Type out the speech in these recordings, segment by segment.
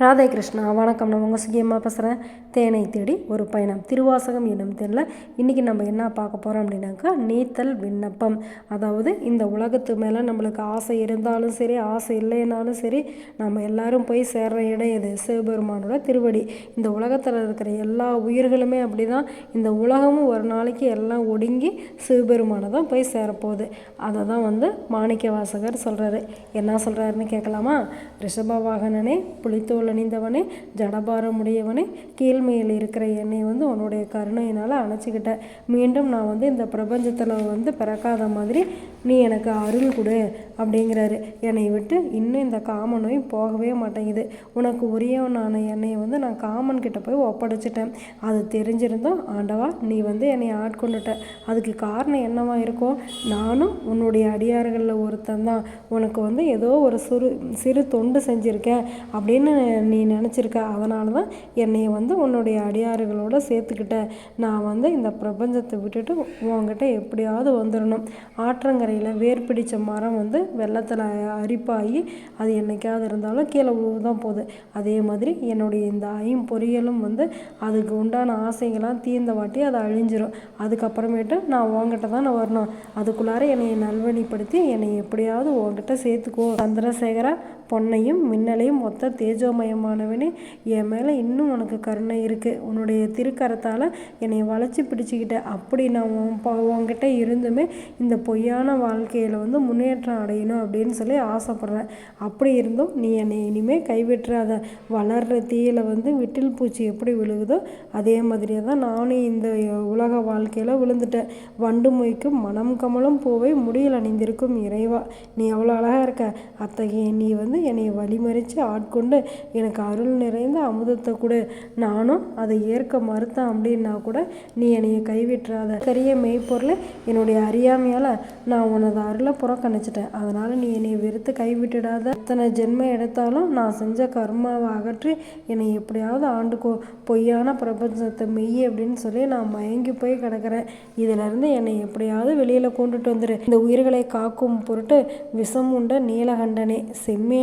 ராதே கிருஷ்ணா வணக்கம். நான் உங்கள் சுகியமாக பேசுகிறேன் தேனை தேடி ஒரு பயணம். திருவாசகம் என்னும் தேனில் இன்றைக்கி நம்ம என்ன பார்க்க போகிறோம் அப்படின்னாக்கா நீத்தல் விண்ணப்பம். அதாவது இந்த உலகத்து மேலே நம்மளுக்கு ஆசை இருந்தாலும் சரி ஆசை இல்லைனாலும் சரி நம்ம எல்லாரும் போய் சேர்ற இடம் எது? சிவபெருமானோட திருவடி. இந்த உலகத்தில் இருக்கிற எல்லா உயிர்களுமே அப்படி தான் இந்த உலகமும் ஒரு நாளைக்கு எல்லாம் ஒடுங்கி சிவபெருமானை தான் போய் சேரப்போகுது. அதை தான் வந்து மாணிக்க வாசகர் சொல்கிறாரு என்ன சொல்கிறாருன்னு கேட்கலாமா? ரிஷப வாகனனே தோல் அணிந்தவனே ஜடபாரம் உடையவனே கீழ்மையில் இருக்கிற என்னை வந்து உன்னுடைய கருணையினால் அணைச்சிக்கிட்டேன் மீண்டும் நான் வந்து இந்த பிரபஞ்சத்தில் வந்து பிறக்காத மாதிரி நீ எனக்கு அருள் கொடு அப்படிங்கிறாரு. என்னை விட்டு இன்னும் இந்த காம நோய் போகவே மாட்டேங்குது. உனக்கு உரியவனான என்னை வந்து நான் காமன் கிட்ட போய் ஒப்படைச்சிட்டேன். அது தெரிஞ்சிருந்தோம் ஆண்டவா நீ வந்து என்னை ஆட்கொண்டுட்ட. அதுக்கு காரணம் என்னவா இருக்கும் நானும் உன்னுடைய அடியார்களில் ஒருத்தன் தான். உனக்கு வந்து ஏதோ ஒரு சிறு சிறு தொண்டு செஞ்சுருக்கேன் அப்படின்னு நீ நினச்சிருக்க அதனால தான் என்னை வந்து உன்னுடைய அடியாறுகளோட சேர்த்துக்கிட்ட. நான் வந்து இந்த பிரபஞ்சத்தை விட்டுட்டு உன்கிட்ட எப்படியாவது வந்துடணும் ஆற்றங்கரையில் வேர் பிடித்த மரம் வந்து வெள்ளத்தில் அரிப்பாகி அது என்னைக்காவது இருந்தாலும் கீழே தான் போகுது. அதே மாதிரி என்னுடைய இந்த ஐம்பொறியலும் வந்து அதுக்கு உண்டான ஆசைகள்லாம் தீர்ந்த வாட்டி அது அழிஞ்சிரும். அதுக்கப்புறமேட்டு நான் உங்ககிட்ட தான் நான் வரணும். அதுக்குள்ளார என்னை நல்வழிப்படுத்தி என்னை எப்படியாவது உங்ககிட்ட சேர்த்துக்கோ. சந்திரசேகரா பொன்னையும் மின்னலையும் மொத்த தேஜோமயமானவனே என் மேலே இன்னும் உனக்கு கருணை இருக்குது உன்னுடைய திருக்கரத்தால் என்னை வளைச்சி பிடிச்சிக்கிட்ட அப்படி நான் உன் உன்கிட்ட இருந்துமே இந்த பொய்யான வாழ்க்கையில் வந்து முன்னேற்றம் அடையணும் அப்படின்னு சொல்லி ஆசைப்பட்றேன். அப்படி இருந்தும் நீ என்னை இனிமேல் கைவிட்டுறாத. வளர்கிற தீயில் வந்து விட்டில் பூச்சி எப்படி விழுகுதோ அதே மாதிரியே தான் நானும் இந்த உலக வாழ்க்கையில் விழுந்துட்டேன். வண்டு மொய்க்கும் மனம் கமலும் பூவை முடியில் அணிந்திருக்கும் இறைவா. நீ அவ்வளோ அழகாக இருக்க. அத்தகைய நீ வந்து என்னை வழிமறித்து ஆட்கொண்டு எனக்கு அருள் நிறைந்த அமுதத்தை கொடு. நானும் அதை ஏற்க மறுத்தேன் அப்படின்னா கூட நீ என்னைய கைவிட்டுறாத. பெரிய மெய்ப்பொருள் என்னுடைய அறியாமையால் நான் உனது அருளை புறக்கணிச்சிட்டேன். அதனால் நீ என்னை வெறுத்து கைவிட்டுடாத. எத்தனை ஜென்மம் எடுத்தாலும் நான் செஞ்ச கர்மாவை அகற்றி என்னை எப்படியாவது ஆண்டுக்கோ பொய்யான பிரபஞ்சத்தை மெய் அப்படின்னு சொல்லி நான் மயங்கி போய் கிடக்கிறேன். இதிலிருந்து என்னை எப்படியாவது வெளியில் கொண்டுட்டு வந்துடு இந்த உயிர்களை காக்கும் பொருட்டு விஷம் உண்ட நீலகண்டனே.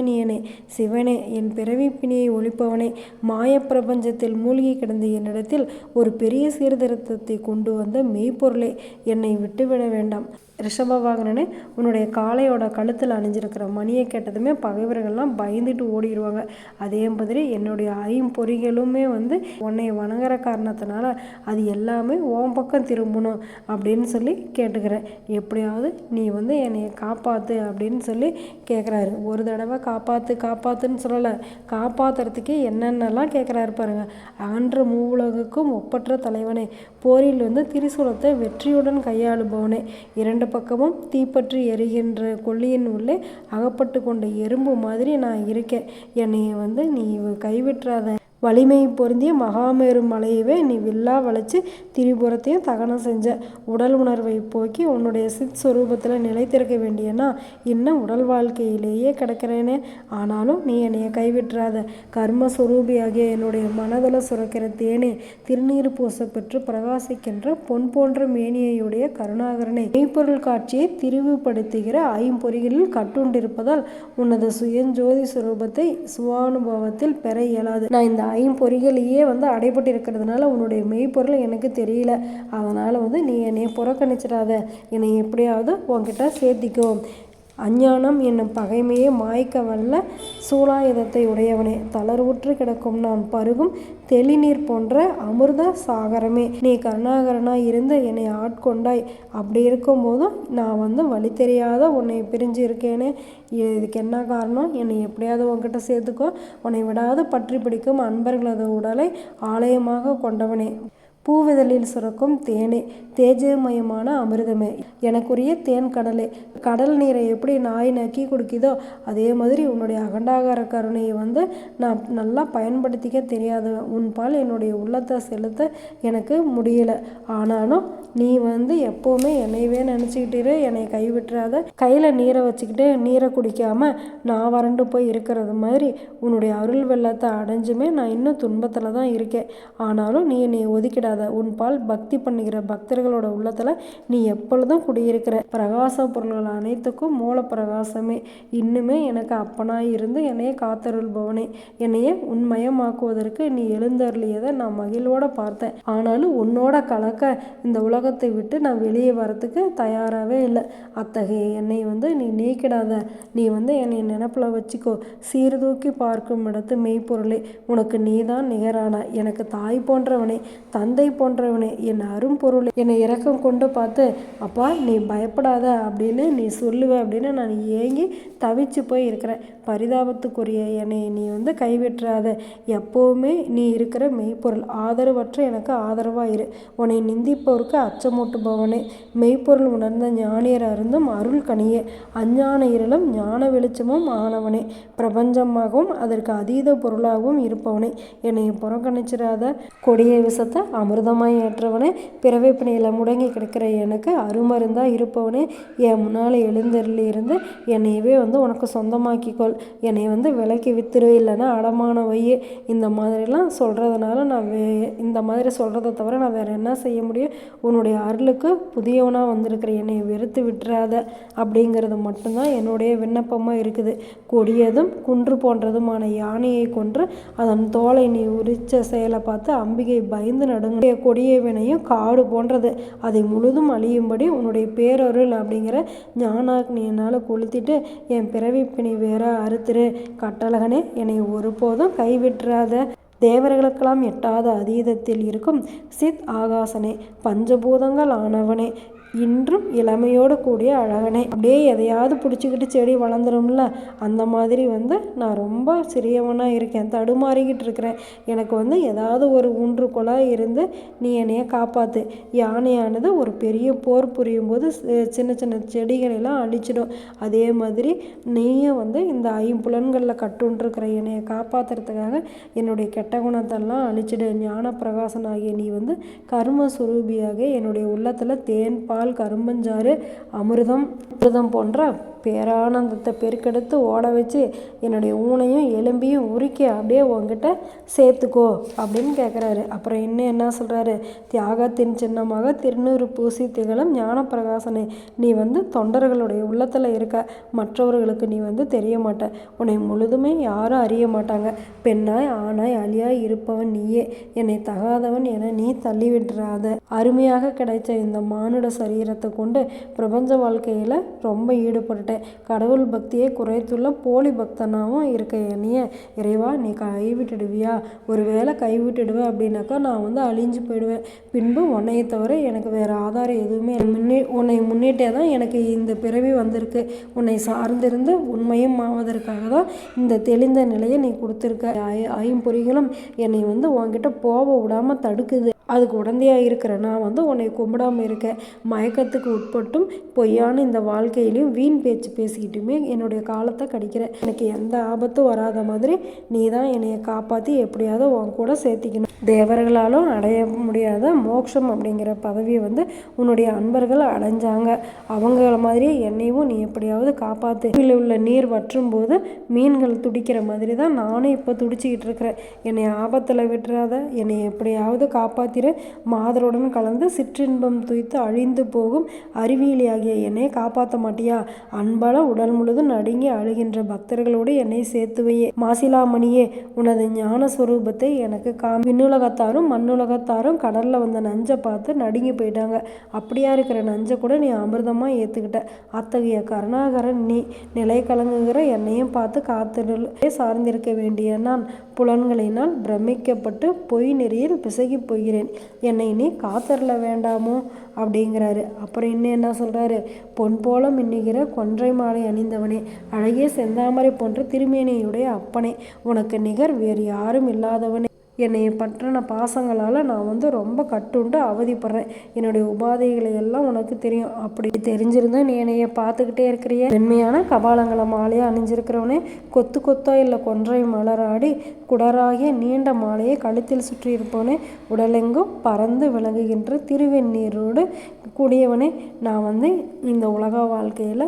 செம்மேனியனே சிவனே என் பிறவி பிணியை ஒழிப்பவனே மாயப்பிரபஞ்சத்தில் மூழ்கி கிடந்த என்னிடத்தில் ஒரு பெரிய சீர்திருத்தத்தை கொண்டு வந்த மெய்ப்பொருளே என்னை விட்டுவிட வேண்டாம். ரிஷபவாகனனே உன்னுடைய காளையோட கழுத்தில் அணிஞ்சிருக்கிற மணியை கேட்டதுமே பகைவர்கள்லாம் பயந்துட்டு ஓடிடுவாங்க அதே மாதிரி என்னுடைய ஐம்பொறிகளுமே வந்து உன்னை வணங்குற காரணத்தினால அது எல்லாமே உன் பக்கம் திரும்பணும் அப்படின்னு சொல்லி கேட்டுக்கிறேன். எப்படியாவது நீ வந்து என்னை காப்பாற்று அப்படின்னு சொல்லி கேட்குறாரு ஒரு தடவை காப்பாற்று காப்பாற்றுன்னு சொல்லலை. காப்பாற்றுறதுக்கே என்னென்னலாம் கேட்குறாரு பாருங்க. அகன்ற மூவுலகுக்கும் ஒப்பற்ற தலைவனே. போரில் வந்து திரிசூலத்தை வெற்றியுடன் கையாளுபவனே. இரண்டு பக்கமும் தீப்பற்றி எரிகின்ற கொல்லியின் உள்ளே அகப்பட்டு கொண்ட எறும்பு மாதிரி நான் இருக்கேன். என்னையை வந்து நீ கைவிட்டுறாத. வலிமை பொருந்திய மகாமேரு மலையவே நீ வில்லா வளைச்சு திரிபுரத்தையும் தகனம் செஞ்ச. உடல் உணர்வை போக்கி உன்னுடைய சித் சுரூபத்தில் நிலைத்திருக்க வேண்டியனா? இன்னும் உடல் வாழ்க்கையிலேயே கிடக்கிறேனே? ஆனாலும் நீ என்னைய கைவிட்டுறாத. கர்ம சுரூபியாகிய என்னுடைய மனதில் சுரக்கிற தேனே திருநீர் பூச பெற்று பிரகாசிக்கின்ற பொன் போன்ற மேனியையுடைய கருணாகரனை மெய்ப்பொருள் காட்சியை திரிவுபடுத்துகிற ஐம்பொறிகளில் கட்டுண்டிருப்பதால் உனது சுயஞ்சோதி சுரூபத்தை சுவானுபவத்தில் பெற இயலாது. நான் இந்த ஐம்பொறிகளையே வந்து அடைபட்டு இருக்கிறதுனால உன்னுடைய மெய்ப்பொருள் எனக்கு தெரியல. அதனால் வந்து நீ என்னை புறக்கணிச்சிடாத. என்னை எப்படியாவது உன்கிட்ட சேர்த்திக்கும் அஞ்ஞானம் என்னும் பகைமையை மாய்க்க வல்ல சூலாயுதத்தை உடையவனே. தளர்வுற்று கிடக்கும் நான் பருகும் தெளிநீர் போன்ற அமிர்த சாகரமே. நீ கருணாகரனாய் இருந்து என்னை ஆட்கொண்டாய். அப்படி இருக்கும்போதும் நான் வந்து வழி தெரியாத உன்னை பிரிஞ்சு இருக்கேனே இதுக்கு என்ன காரணம்? என்னை எப்படியாவது உன்கிட்ட சேர்த்துக்கோ. உன்னை விடாது பற்றி பிடிக்கும் அன்பர்களது உடலை ஆலயமாக கொண்டவனே. பூவிதழில் சுரக்கும் தேனே தேஜமயமான அமிர்தமே. எனக்குரிய தேன் கடலே கடல் நீரை எப்படி நாய் நக்கி குடிக்குதோ அதே மாதிரி உன்னுடைய அகண்டாகார கருணையை வந்து நான் நல்லா பயன்படுத்திக்க தெரியாத உன் பால் என்னுடைய உள்ளத்தை செலுத்த எனக்கு முடியல. ஆனாலும் நீ வந்து எப்போவுமே என்னையவே நினச்சிக்கிட்டு என்னை கைவிட்டுறாத. கையில் நீரை வச்சுக்கிட்டு நீரை குடிக்காமல் நான் வறண்டு போய் இருக்கிறது மாதிரி உன்னுடைய அருள் வெள்ளத்தை அடைஞ்சுமே நான் இன்னும் துன்பத்தில் தான் இருக்கேன். ஆனாலும் நீ என்னை ஒதுக்கிட விடாத உன் பால் பக்தி பண்ணுகிற பக்தர்களோட உள்ளத்தில் நீ எப்பொழுதும் குடியிருக்கிற. பிரகாச பொருள்கள் அனைத்துக்கும் மூல பிரகாசமே இன்னுமே எனக்கு அப்பனாய் இருந்து என்னைய காத்தருள்பவனே. என்னைய உண்மயமாக்குவதற்கு நீ எழுந்தருளியதை நான் மகிழ்வோட பார்த்தேன். ஆனாலும் உன்னோட கலக்க இந்த உலகத்தை விட்டு நான் வெளியே வரத்துக்கு தயாராகவே இல்லை. அத்தகைய என்னை வந்து நீ நீக்கிடாத. நீ வந்து என்னை நினப்பில் வச்சுக்கோ. சீர்தூக்கி பார்க்கும் இடத்து மெய்ப்பொருளே. உனக்கு நீதான் நிகரான. எனக்கு தாய் போன்றவனே. தந்தை போன்றவனே என் அரும்பொருள் என்னை இறக்கம் கொண்டு பார்த்து அப்பா நீ பயப்படாத அப்படின்னு நீ சொல்லுவ அப்படின்னு நான் ஏங்கி தவிச்சு போய் இருக்கிறேன். பரிதாபத்துக்குரிய என்னை நீ வந்து கைவிட்டுறாத. எப்போவுமே நீ இருக்கிற மெய்ப்பொருள். ஆதரவற்ற எனக்கு ஆதரவாக இரு. உன்னை நிந்திப்பவருக்கு அச்சமூட்டுபவனே. மெய்ப்பொருள் உணர்ந்த ஞானியர் அருந்தும் அருள் கனியே. அஞ்ஞான இருளும் ஞான வெளிச்சமும் ஆனவனே. பிரபஞ்சமாகவும் அதற்கு அதீத பொருளாகவும் இருப்பவனே. என்னை புறக்கணிச்சிடாத கொடிய விஷத்தை அமிர்தமாய் ஏற்றவனே பிறவை பிணையில் முடங்கி கிடக்கிற எனக்கு அருமருந்தாக இருப்பவனே என் முன்னால் எழுந்தருளி இருந்து என்னையவே வந்து உனக்கு சொந்தமாக்கிக்கொள். என்னை வந்து விலைக்கு வித்துரு இல்லைன்னா அடமான வையே இந்த மாதிரிலாம் சொல்கிறதுனால நான் வே இந்த மாதிரி சொல்கிறத தவிர நான் வேறு என்ன செய்ய முடியும்? உன்னுடைய அருளுக்கு புதியவனாக வந்திருக்கிற என்னை வெறுத்து விட்டுறாத அப்படிங்கிறது மட்டும்தான் என்னுடைய விண்ணப்பமாக இருக்குது. கொடியதும் குன்று போன்றதுமான யானையை கொன்று அதன் தோலை நீ உரிச்ச செயலை பார்த்து அம்பிகை பயந்து நடுங்க கொடிய வினையும் காடு போன்றது. அதை முழுதும் அழியும்படி உன்னுடைய பேரருள் அப்படிங்கிற ஞானாக்னியினால் கொளுத்திட்டு என் பிறவி பிணி வேற அறுத்துரு. கட்டழகனே என்னை ஒருபோதும் கைவிட்டுறாத. தேவர்களுக்கெல்லாம் எட்டாத அதீதத்தில் இருக்கும் சித் ஆகாசனே பஞ்சபூதங்கள் ஆனவனே. இன்றும் இளமையோடு கூடிய அழகனே. அப்படியே எதையாவது பிடிச்சிக்கிட்டு செடி வளர்ந்துரும்ல அந்த மாதிரி வந்து நான் ரொம்ப சிறியவனாக இருக்கேன் தடுமாறிக்கிட்டு இருக்கிறேன். எனக்கு வந்து ஏதாவது ஒரு ஊன்றுகோலாக இருந்து நீ என்னைய காப்பாற்று யானையானது ஒரு பெரிய போர் புரியும் போது சின்ன சின்ன செடிகளெல்லாம் அழிச்சிடும். அதே மாதிரி நீயும் வந்து இந்த ஐம்புலன்களில் கட்டுன்ட்ருக்கிற என்னையை காப்பாற்றுறதுக்காக என்னுடைய கெட்ட குணத்தெல்லாம் அழிச்சிடு. ஞான பிரகாசனாகிய நீ வந்து கர்ம சுரூபியாக என்னுடைய உள்ளத்தில் தேன் பா பால் கரும்பஞ்சாறு அமிர்தம் அமிர்தம் போன்ற பேரானந்தத்தை பெருக்கெடுத்து ஓட வச்சு என்னுடைய ஊனையும் எலும்பியும் உருக்கி அப்படியே உங்ககிட்ட சேர்த்துக்கோ அப்படின்னு கேட்குறாரு அப்புறம் இன்னும் என்ன சொல்கிறாரு தியாகத்தின் சின்னமாக திருநூறு பூசி திகழும் ஞானப்பிரகாசனை நீ வந்து தொண்டர்களுடைய உள்ளத்தில் இருக்க. மற்றவர்களுக்கு நீ வந்து தெரிய மாட்ட. உன்னை முழுதுமே யாரும் அறிய மாட்டாங்க. பெண்ணாய் ஆணாய் அழியாய் இருப்பவன் நீயே. என்னை தகாதவன் என நீ தள்ளிவிட்டுறாத அருமையாக கிடைச்ச இந்த மானுட சரீரத்தை கொண்டு பிரபஞ்ச வாழ்க்கையில் ரொம்ப ஈடுபட்டுட்டேன். கடவுள் பக்தியை குறைத்துள்ள போலி பக்தனாகவும் இருக்க என்னைய இறைவா நீ கைவிட்டுடுவியா? ஒரு வேளை கைவிட்டுடுவேன் அப்படின்னாக்கா நான் வந்து அழிஞ்சு போயிடுவேன். பின்பு உன்னையை தவிர எனக்கு வேறு ஆதாரம் எதுவுமே முன்னே உன்னை முன்னிட்டே தான் எனக்கு இந்த பிறவி வந்திருக்கு. உன்னை சார்ந்திருந்து உண்மையும் ஆவதற்காக தான் இந்த தெளிந்த நிலையை நீ கொடுத்துருக்க. ஐம்பொறிகளும் என்னை வந்து உன்கிட்ட போக விடாமல் தடுக்குது. அதுக்கு உடந்தையாக இருக்கிற நான் வந்து உன்னை கும்பிடாமல் இருக்கேன் மயக்கத்துக்கு உட்பட்டும் பொய்யான இந்த வாழ்க்கையிலையும் வீண் பேச்சு பேசிக்கிட்டுமே என்னுடைய காலத்தை கடிக்கிறேன் எனக்கு எந்த ஆபத்தும் வராத மாதிரி நீ தான் என்னைய காப்பாற்றி எப்படியாவது உன் கூட சேர்த்திக்கணும். தேவர்களாலும் அடைய முடியாத மோட்சம் அப்படிங்கிற பதவியை வந்து உன்னுடைய அன்பர்கள் அடைஞ்சாங்க. அவங்கள மாதிரியே என்னையும் நீ எப்படியாவது காப்பாற்று உள்ள நீர் வற்றும் போது மீன்கள் துடிக்கிற மாதிரி தான் நானும் இப்போ துடிச்சிக்கிட்டு இருக்கிறேன். என்னை ஆபத்தில் விட்டுறாத என்னை எப்படியாவது காப்பாற்றி காத்திரு மாதருடன் கலந்து சிற்றின்பம் துய்த்து அழிந்து போகும் அறிவியலியாகிய என்னை காப்பாற்ற மாட்டியா? அன்பால உடல் முழுதும் நடுங்கி அழுகின்ற பக்தர்களோடு என்னை சேர்த்துவையே. மாசிலாமணியே உனது ஞான சுரூபத்தை எனக்கு கா விண்ணுலகத்தாரும் மண்ணுலகத்தாரும் கடலில் வந்த நஞ்சை பார்த்து நடுங்கி போயிட்டாங்க. அப்படியா இருக்கிற நஞ்சை கூட நீ அமிர்தமாக ஏற்றுக்கிட்ட அத்தகைய கருணாகரன் நீ நிலை கலங்குகிற என்னையும் பார்த்து காத்திருளே சார்ந்திருக்க வேண்டிய நான் புலன்களினால் பிரமிக்கப்பட்டு பொய் நெறியில் பிசகி போகிறேன். என்னை நீ காத்தரில் வேண்டாமோ? அப்படிங்கிறாரு. அப்புறம் இன்னும் என்ன சொல்கிறாரு பொன் போல மின்னுகிற கொன்றை மாலை அணிந்தவனே அழகிய செந்தாமரை போன்ற திருமேனியுடைய அப்பனே உனக்கு நிகர் வேறு யாரும் இல்லாதவனே. என்னை பற்றின பாசங்களால் நான் வந்து ரொம்ப கட்டுண்டு அவதிப்படுறேன். என்னுடைய உபாதைகளை எல்லாம் உனக்கு தெரியும். அப்படி தெரிஞ்சிருந்தா நீ என்னைய பார்த்துக்கிட்டே இருக்கிறிய. மென்மையான கபாலங்களை மாலையாக அணிஞ்சிருக்கிறவனே கொத்து கொத்தா இல்லை கொன்றை மலராடி குடராகிய நீண்ட மாலையை கழுத்தில் சுற்றி இருப்பவனே உடலெங்கும் பறந்து விளங்குகின்ற திருவெண்ணீரோடு கூடியவனே நான் வந்து இந்த உலக வாழ்க்கையில்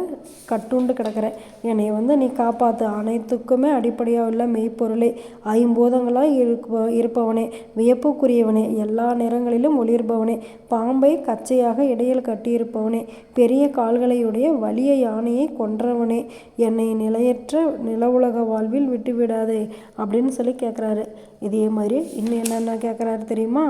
கட்டுண்டு கிடக்கிறேன். என்னை வந்து நீ காப்பாற்று அனைத்துக்குமே அடிப்படையாக உள்ள மெய்ப்பொருளே. ஐம்பூதங்களாக இருக்கு இருப்பவனே வியப்புக்குரியவனே எல்லா நிறங்களிலும் ஒளிர்பவனே பாம்பை கச்சையாக இடையில் கட்டியிருப்பவனே பெரிய கால்களையுடைய வலிய யானையை கொன்றவனே என்னை நிலையற்ற நிலவுலக வாழ்வில் விட்டுவிடாதே அப்படின்னு சொல்லி கேட்குறாரு இதே மாதிரி இன்னும் என்னென்ன கேட்குறாரு தெரியுமா?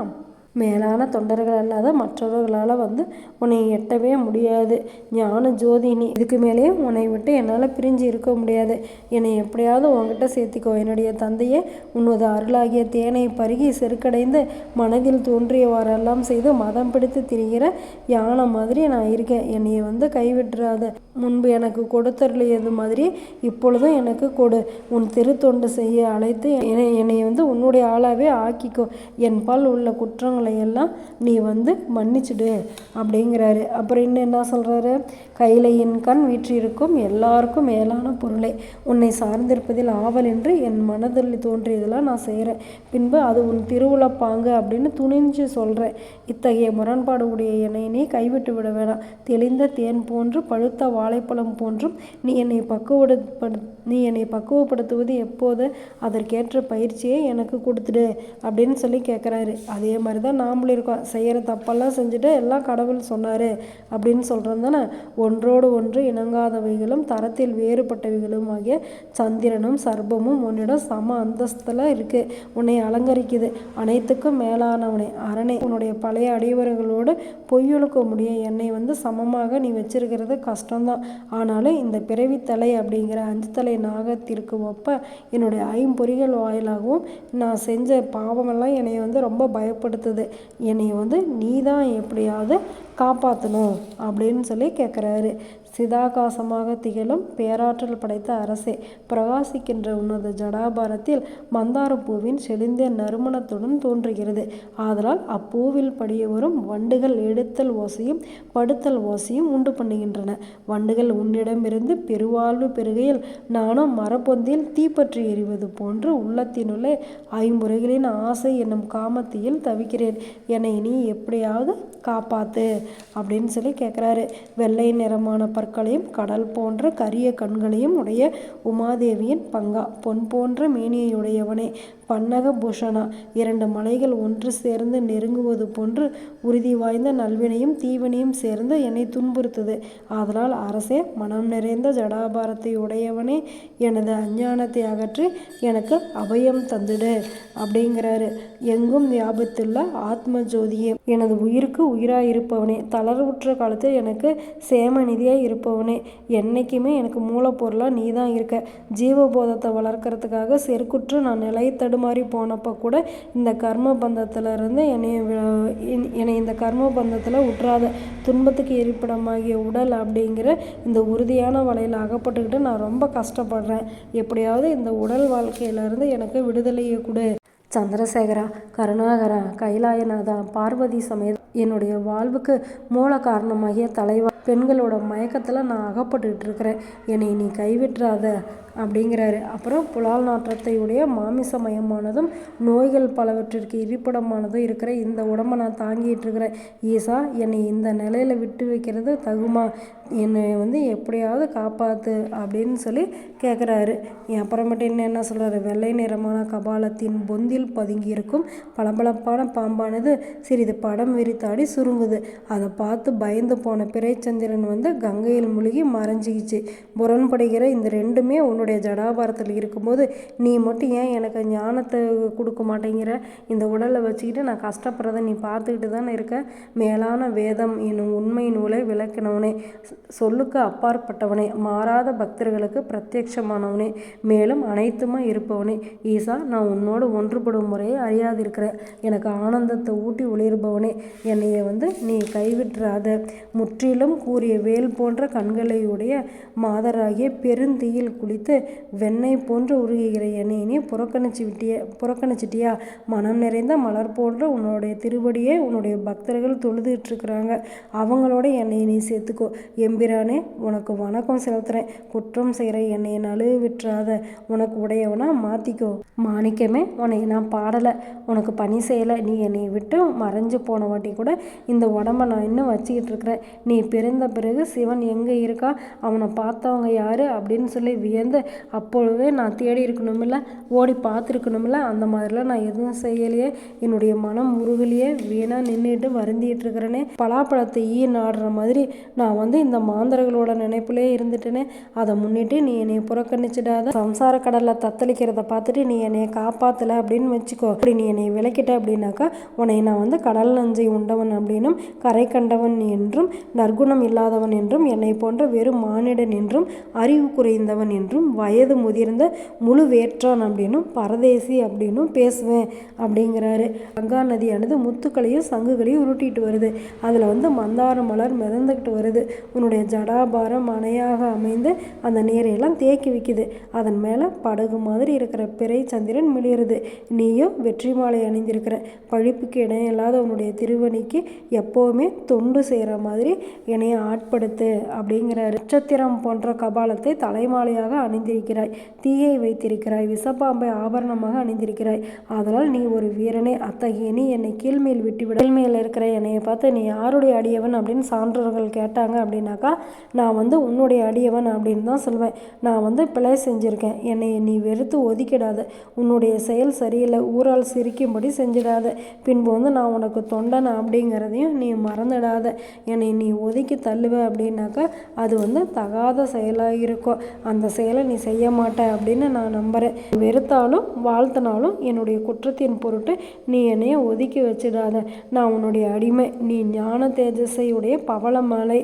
மேலான தொண்டர்கள் அல்லாத மற்றவர்களால் வந்து உன்னை எட்டவே முடியாது. ஞான ஜோதி நீ இதுக்கு மேலேயே உன்னை விட்டு என்னால் பிரிஞ்சு இருக்க முடியாது. என்னை எப்படியாவது உன்கிட்ட சேர்த்திக்கோ. என்னுடைய தந்தையே உன்னது அருளாகிய தேனை பருகி செருக்கடைந்து மனதில் தோன்றியவாறெல்லாம் செய்து மதம் பிடித்து திரிகிற யானை மாதிரி நான் இருக்கேன். என்னையை வந்து கைவிட்டுறாத. முன்பு எனக்கு கொடுத்தருளியது மாதிரி இப்பொழுதும் எனக்கு கொடு. உன் திருத்தொண்டு செய்ய அழைத்து என்னை என்னை வந்து உன்னுடைய ஆளாகவே ஆக்கிக்கோ. என் பால் உள்ள குற்றங்கள் எல்லாம் நீ வந்து மன்னிச்சிடு அப்படிங்கிறாரு. அப்புறம் இன்னும் என்ன சொல்கிறாரு கையில் என் கண் வீற்றிருக்கும் எல்லாருக்கும் மேலான பொருளை. உன்னை சார்ந்திருப்பதில் ஆவல் என்று என் மனதில் தோன்றியதெல்லாம் நான் செய்கிறேன் பின்பு அது உன் திருவுளப்பாங்க அப்படின்னு துணிஞ்சு சொல்கிறேன் இத்தகைய முரண்பாடு உடைய என்னை நீ கைவிட்டு விட வேணாம். தெளிந்த தேன் போன்று பழுத்த வாழைப்பழம் போன்றும் நீ என்னை பக்குவப்படு நீ என்னை பக்குவப்படுத்துவது எப்போது? அதற்கேற்ற பயிற்சியை எனக்கு கொடுத்துடு அப்படின்னு சொல்லி கேட்குறாரு அதே மாதிரி தான் நாமளும் இருக்கோம். செய்கிற தப்பெல்லாம் செஞ்சுட்டு எல்லாம் கடவுள் சொன்னார் அப்படின்னு சொல்கிறோம் தானே? ஒன்றோடு ஒன்று இணங்காதவைகளும் தரத்தில் வேறுபட்டவைகளும் ஆகிய சந்திரனும் சர்ப்பமும் உன்னிடம் சம அந்தஸ்தில் இருக்குது உன்னை அலங்கரிக்குது. அனைத்துக்கும் மேலானவனை அரணை. உன்னுடைய பழைய அடியவர்களோடு பொய்யொழுக்க முடியும் என்னை வந்து சமமாக நீ வச்சிருக்கிறது கஷ்டம்தான். ஆனாலும் இந்த பிறவித்தலை அப்படிங்கிற அஞ்சு தலை நாகத்திற்கு ஒப்ப என்னுடைய ஐம்பொறிகள் வாயிலாகவும் நான் செஞ்ச பாவமெல்லாம் என்னை வந்து ரொம்ப பயப்படுத்துது. என்னை வந்து நீ தான் எப்படியாவது காப்பாற்றணும் அப்படின்னு சொல்லி கேட்குறாரு சிதாகாசமாக திகழும் பேராற்றல் படைத்த அரசே பிரகாசிக்கின்ற உன்னத ஜடாபாரத்தில் மந்தார பூவின் செழிந்த நறுமணத்துடன் தோன்றுகிறது. ஆதலால் அப்பூவில் படிய வரும் வண்டுகள் எடுத்தல் ஓசையும் படுத்தல் ஓசையும் உண்டு பண்ணுகின்றன. வண்டுகள் உன்னிடமிருந்து பெருவாழ்வு பெறுகையில் நானும் மரப்பொந்தில் தீப்பற்றி எறிவது போன்று உள்ளத்தினுள்ளே ஐம்புறைகளின் ஆசை என்னும் காமத்தியில் தவிக்கிறேன். என்னை நீ எப்படியாவது காப்பாத்து அப்படின்னு சொல்லி கேட்குறாரு வெள்ளை நிறமான பற்களையும் கடல் போன்ற கரிய கண்களையும் உடைய உமாதேவியின் பங்கா. பொன் போன்ற மேனியையுடையவனே. பன்னக பூஷணா. இரண்டு மலைகள் ஒன்று சேர்ந்து நெருங்குவது போன்று உறுதி வாய்ந்த நல்வினையும் தீவினையும் சேர்ந்து என்னை துன்புறுத்தது. ஆதலால் அரசே மனம் நிறைந்த ஜடாபாரத்தை உடையவனே. எனது அஞ்ஞானத்தை அகற்றி எனக்கு அபயம் தந்துடு அப்படிங்கிறாரு. எங்கும் வியாபத்துள்ள ஆத்ம ஜோதியே எனது உயிருக்கு உயிராயிருப்பவனே. தளர்வுற்ற காலத்தில் எனக்கு சேமநிதியாக இருப்பவனே. என்றைக்குமே எனக்கு மூலப்பொருளாக நீ தான் இருக்க. ஜீவபோதத்தை வளர்க்கறதுக்காக செருக்குற்று நான் நிலை தடுமாறி போனப்போ கூட இந்த கர்ம பந்தத்திலிருந்து என்னை என்னை இந்த கர்ம பந்தத்தில் விட்றாத துன்பத்துக்கு இருப்பிடமாகிய உடல் அப்படிங்கிற இந்த உறுதியான வலையில் அகப்பட்டுக்கிட்டு நான் ரொம்ப கஷ்டப்படுறேன். எப்படியாவது இந்த உடல் வாழ்க்கையிலேருந்து எனக்கு விடுதலையை கொடு. சந்திரசேகரா கருணாகரா கைலாயநாதா பார்வதி சமேத என்னுடைய வாழ்வுக்கு மூல காரணமாகிய தலைவா பெண்களோட மயக்கத்தில் நான் அகப்பட்டுக்கிட்டு இருக்கிறேன். என்னை நீ கைவிட்டுறாத அப்படிங்கிறாரு. அப்புறம் புலால் நாற்றத்தையுடைய மாமிசமயமானதும் நோய்கள் பலவற்றிற்கு இருப்பிடமானதும் இருக்கிற இந்த உடம்பை நான் தாங்கிட்டு இருக்கிறேன். ஈசா என்னை இந்த நிலையில் விட்டு வைக்கிறது தகுமா? என்னை வந்து எப்படியாவது காப்பாற்று அப்படின்னு சொல்லி கேட்குறாரு அப்புறமேட்டு என்ன என்ன சொல்கிறாரு வெள்ளை நிறமான கபாலத்தின் பொந்தில் பதுங்கியிருக்கும் பளபளப்பான பாம்பானது சிறிது படம் விரித்தாடி சுருங்குது. அதை பார்த்து பயந்து போன பிறைச்சந்திரன் வந்து கங்கையில் முழுகி மறைஞ்சிக்கிச்சு. முரண்படுகிற இந்த ரெண்டுமே உன்னுடைய ஜடாபாரத்தில் இருக்கும்போது நீ மட்டும் ஏன் எனக்கு ஞானத்தை கொடுக்க மாட்டேங்கிற? இந்த உடலை வச்சுக்கிட்டு நான் கஷ்டப்படுறத நீ பார்த்துக்கிட்டு தானே இருக்க? மேலான வேதம் என்னும் உண்மை நூலை விளக்கினவனே சொல்லுக்கு அப்பாற்பட்டவனே மாறாத பக்தர்களுக்கு பிரத்யட்சமானவனே மேலும் அனைத்துமா இருப்பவனே. ஈசா நான் உன்னோடு ஒன்றுபடும் முறையை அறியாதிருக்கிற எனக்கு ஆனந்தத்தை ஊட்டி ஒளிர்பவனே. என்னைய வந்து நீ கைவிட்டுறாத. முற்றிலும் கூறிய வேல் போன்ற கண்களையுடைய மாதராகிய பெருந்தீயில் குளித்து வெண்ணெய் போன்று உருகுகிற என்னை நீ புறக்கணிச்சு விட்டிய புறக்கணிச்சிட்டியா? மனம் நிறைந்த மலர் போன்ற உன்னுடைய திருவடியை உன்னுடைய பக்தர்கள் தொழுதுட்டு இருக்கிறாங்க அவங்களோட என்னை நீ சேர்த்துக்கோ. எம்பிரானே உனக்கு வணக்கம் செலுத்துகிறேன் குற்றம் செய்கிற என்னை நழுவு விட்டுறாத உனக்கு உடையவனா மாற்றிக்கோ மாணிக்கமே உன்னை நான் பாடலை உனக்கு பணி செய்யலை நீ என்னை விட்டு மறைஞ்சு போன வாட்டி கூட இந்த உடம்ப நான் இன்னும் வச்சுக்கிட்டு இருக்கிறேன். நீ பிறந்த பிறகு சிவன் எங்கே இருக்கா அவனை பார்த்தவங்க யார் அப்படின்னு சொல்லி வியந்து அப்பொழுதே நான் தேடி இருக்கணுமில்ல ஓடி பார்த்துருக்கணுமில்ல அந்த மாதிரிலாம் நான் எதுவும் செய்யலையே. என்னுடைய மனம் உருகலையே வீணாக நின்றுட்டு வருந்திட்டு இருக்கிறேனே. பலாப்பழத்தை ஈ நாடுற மாதிரி நான் வந்து இந்த மாந்தர்களோட நினைப்புலே இருந்துட்டேனே. அதை முன்னிட்டு நீ என்னை புறக்கணிச்சிடாத. சம்சார கடலில் தத்தளிக்கிறத பார்த்துட்டு நீ என்னை காப்பாற்றலை அப்படின்னு வச்சுக்கோ. அப்படி நீ என்னை விளக்கிட்ட அப்படின்னாக்கா உன்னை நான் வந்து கடல் நஞ்சை உண்டவன் அப்படின்னும் கரை கண்டவன் என்றும் நற்குணம் இல்லாதவன் என்றும் என்னை போன்ற வெறும் மானிடன் என்றும் அறிவு குறைந்தவன் என்றும் வயது முதிர்ந்த முழு வேற்றான் அப்படின்னும் பரதேசி அப்படின்னும் பேசுவேன் அப்படிங்கிறாரு. கங்கா நதியானது முத்துக்களையும் சங்குகளையும் உருட்டிட்டு வருது. அதில் வந்து மந்தார மலர் மிதந்துக்கிட்டு வருது. உன்னுடைய ஜடாபாரம் அணையாக அமைந்து அந்த நீரையெல்லாம் தேக்கி வைக்குது. அதன் மேலே படகு மாதிரி இருக்கிற பிறை சந்திரன் மிளிருது. நீயும் வெற்றி மாலை அணிந்திருக்கிற பழிப்புக்கு இணையில்லாத உன்னுடைய திருவணிக்கு எப்போவுமே தொண்டு செய்கிற மாதிரி என்னைய ஆட்படுத்து அப்படிங்கிற நட்சத்திரம் போன்ற கபாலத்தை தலைமாலையாக அணிந்திருக்கிறாய். தீயை வைத்திருக்கிறாய். விசப்பாம்பை ஆபரணமாக அணிந்திருக்கிறாய். அதனால் நீ ஒரு வீரனே. அத்தகைய நீ என்னை கீழ்மேல் விட்டுவிட. கீழ்மையில் இருக்கிற என்னையை பார்த்து நீ யாருடைய அடியவன்? அப்படின்னு சான்றவர்கள் கேட்டாங்க அப்படின்னாக்கா நான் வந்து உன்னுடைய அடியவன் அப்படின்னு தான் சொல்வேன். நான் வந்து பிழை செஞ்சுருக்கேன். என்னை நீ வெறுத்து ஒதுக்கிடாத. உன்னுடைய செயல் சரி சரியில்லை ஊரால் சிரிக்கும்படி செஞ்சிடாத. பின்பு வந்து நான் உனக்கு தொண்டன்? அப்படிங்கிறதையும் நீ மறந்துடாத. என்னை நீ ஒதுக்கி தள்ளுவ. அப்படின்னாக்கா அது வந்து தகாத செயலாக இருக்கும். அந்த செயலை நீ செய்ய மாட்ட அப்படின்னு நான் நம்புகிறேன் வெறுத்தாலும் வாழ்த்தினாலும் என்னுடைய குற்றத்தின் பொருட்டு நீ என்னைய ஒதுக்கி வச்சிடாத. நான் உன்னுடைய அடிமை. நீ ஞான தேஜஸையுடைய பவளமலை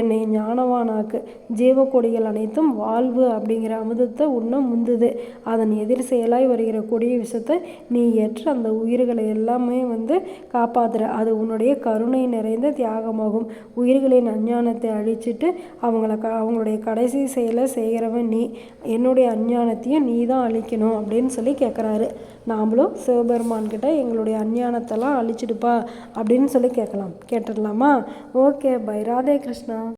என்னை ஞானவானாக்கு. ஜீவக்கொடிகள் அனைத்தும் வாழ்வு அப்படிங்கிற அமுதத்தை உன்ன முந்துது அதன் எதிர் செயலாய் வருகிற கொடிய விஷயத்தை நீ ஏற்று அந்த உயிர்களை எல்லாமே வந்து காப்பாற்றுற அது உன்னுடைய கருணை நிறைந்த தியாகமாகும். உயிர்களின் அஞ்ஞானத்தை அழிச்சிட்டு அவங்கள க அவங்களுடைய கடைசி செயலை செய்கிறவன் நீ. என்னுடைய அஞ்ஞானத்தையும் நீ தான் அழிக்கணும் அப்படின்னு சொல்லி கேட்குறாரு நாமளும் சிவபெருமான்கிட்ட எங்களுடைய அஞ்ஞானத்தெல்லாம் அழிச்சிடுப்பா அப்படின்னு சொல்லி கேட்கலாம் கேட்டுடலாமா? Okay bye. ராதே கிருஷ்ணா.